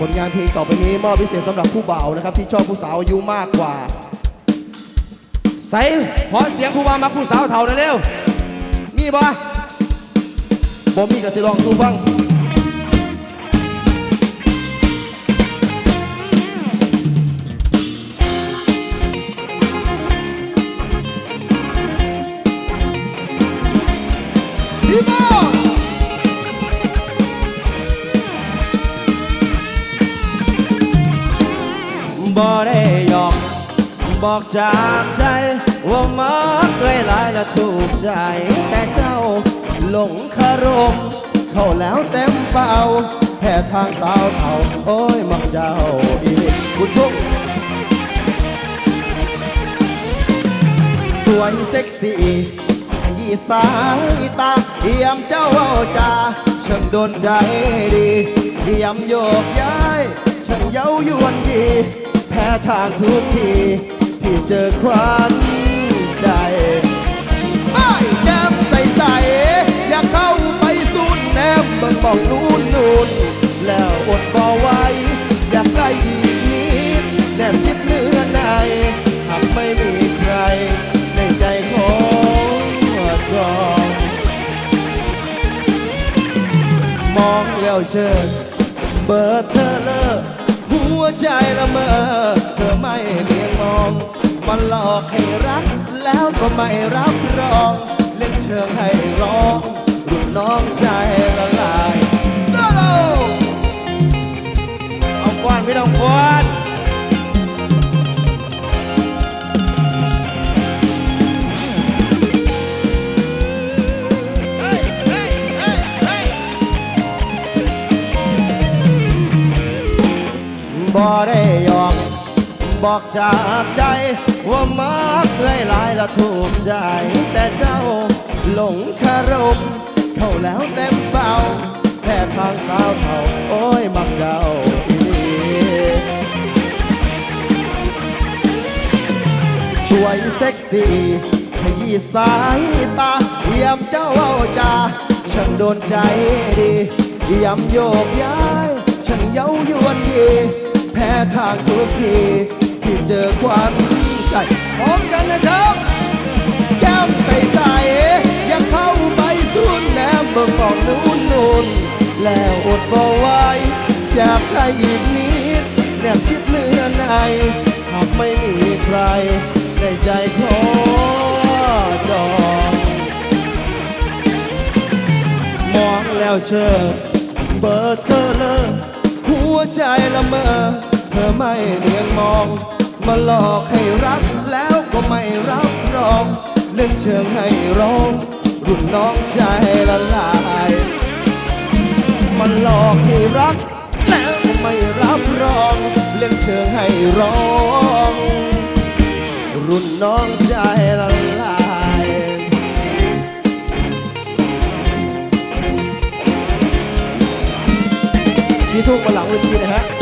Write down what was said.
ผลงานเพลงต่อไปนี้มอบพิเศษสำหรับผู้บ่าวนะครับ ที่ชอบผู้สาวอายุมากกว่า ใส่ขอเสียงผู้บ่าวมาผู้สาวเท่านั้นเร็ว นี่บ่บ่มีกระสิลองดูฟัง บ่ได้หยอกบอกจากใจ ว่ามักเอ้ยหลายและถูกใจ แต่เจ้าหลงคารม เข้าแล้วเต็มเป่าแพ้ทางสาวเท่าโอ้ยมักเจ้าอีกคุณทุกสวยเซ็กซี่ยี่สายตาเอี่ยมเจ้าเอาจาช่างโดนใจดีเอี่ยมโยกย้ายช่างเย้ายวนดี ทางทุกที ที่เจอควันใจไม่แก้มใสใสๆอยากเข้าไปสูนแนมเบิ่งบอกนู่นนู่นแล้วอดบ่ไหวอยากใกล้อีกนิดแนมชิดเนื้อในหากไม่มีใคร ในใจของกรองมองแล้วเชิญเบอร์เธอเลอหัวใจละเมอ ไม่เลียงมองมันหลอกให้รัก แล้วก็ไม่รับรอง เล่นเชิงให้ร้องรุ่นน้องใจละ บอกจากใจว่ามักเอ้ยหลายและถูกใจ แต่เจ้าหลงคารมเข้าแล้วเต็มเป่าแพ้ทางสาวเท่าโอ้ยมักเจ้าสวยเซ็กซี่ขยี้สายตาเยี่ยมเจ้าเอาจาช่างโดนใจดีเยี่ยมโยกย้ายช่างเย้ายวนดีแพ้ทางทุกที ที่เจอความใจพร้อมกันนะครับแก้มใสใสๆอยากเข้าไปสูนแนมเบิ่งบอกนู่นนู่นแล้วอดบ่ไหวอยากได้อีกนิดแนบชิดเนื้อในหากไม่มีใครในใจขอจองมองแล้วเชิญเบอร์เธอเลยหัวใจละเมอเธอไม่เลียงมอง มาหลอกให้รักแล้วก็ไม่รับรองเล่นเชิงให้ร้องรุ่นน้องใจละลายมันหลอกให้รักแล้วก็ไม่รับรองเล่นเชิงให้ร้อง รุ่นน้องใจละลายพี่ทุกมาหลังเวทีนะฮะ